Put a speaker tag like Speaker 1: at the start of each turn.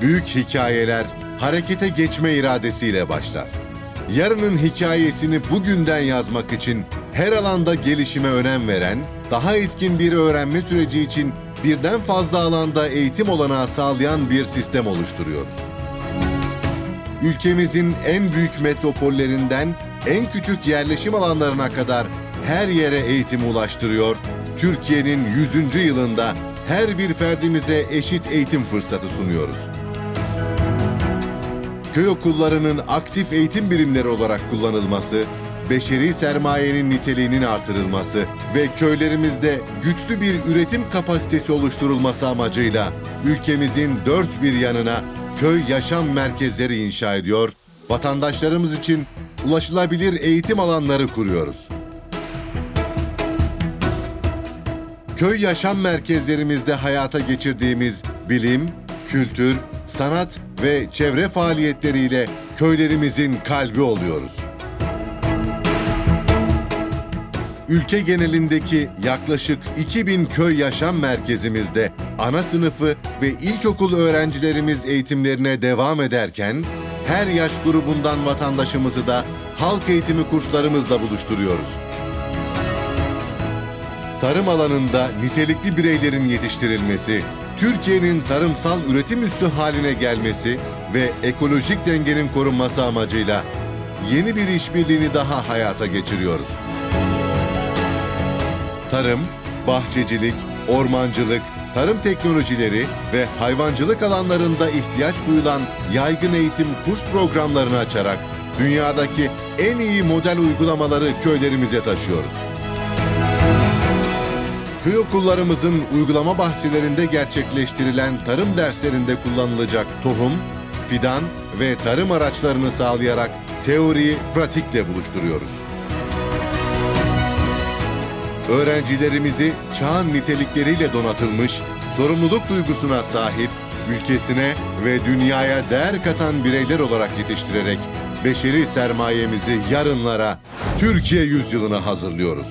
Speaker 1: Büyük hikayeler harekete geçme iradesiyle başlar. Yarının hikayesini bugünden yazmak için her alanda gelişime önem veren, daha etkin bir öğrenme süreci için birden fazla alanda eğitim olanağı sağlayan bir sistem oluşturuyoruz. Ülkemizin en büyük metropollerinden en küçük yerleşim alanlarına kadar her yere eğitim ulaştırıyor, Türkiye'nin 100. yılında her bir ferdimize eşit eğitim fırsatı sunuyoruz. Köy okullarının aktif eğitim birimleri olarak kullanılması, beşeri sermayenin niteliğinin artırılması ve köylerimizde güçlü bir üretim kapasitesi oluşturulması amacıyla ülkemizin dört bir yanına köy yaşam merkezleri inşa ediyor, vatandaşlarımız için ulaşılabilir eğitim alanları kuruyoruz. Köy yaşam merkezlerimizde hayata geçirdiğimiz bilim, kültür, sanat ve çevre faaliyetleriyle köylerimizin kalbi oluyoruz. Ülke genelindeki yaklaşık 2000 köy yaşam merkezimizde ana sınıfı ve ilkokul öğrencilerimiz eğitimlerine devam ederken her yaş grubundan vatandaşımızı da halk eğitimi kurslarımızla buluşturuyoruz. Tarım alanında nitelikli bireylerin yetiştirilmesi, Türkiye'nin tarımsal üretim üssü haline gelmesi ve ekolojik dengenin korunması amacıyla yeni bir işbirliğini daha hayata geçiriyoruz. Tarım, bahçecilik, ormancılık, tarım teknolojileri ve hayvancılık alanlarında ihtiyaç duyulan yaygın eğitim kurs programlarını açarak dünyadaki en iyi model uygulamaları köylerimize taşıyoruz. Köy okullarımızın uygulama bahçelerinde gerçekleştirilen tarım derslerinde kullanılacak tohum, fidan ve tarım araçlarını sağlayarak teoriyi pratikle buluşturuyoruz. Öğrencilerimizi çağın nitelikleriyle donatılmış, sorumluluk duygusuna sahip, ülkesine ve dünyaya değer katan bireyler olarak yetiştirerek beşeri sermayemizi yarınlara, Türkiye yüzyılına hazırlıyoruz.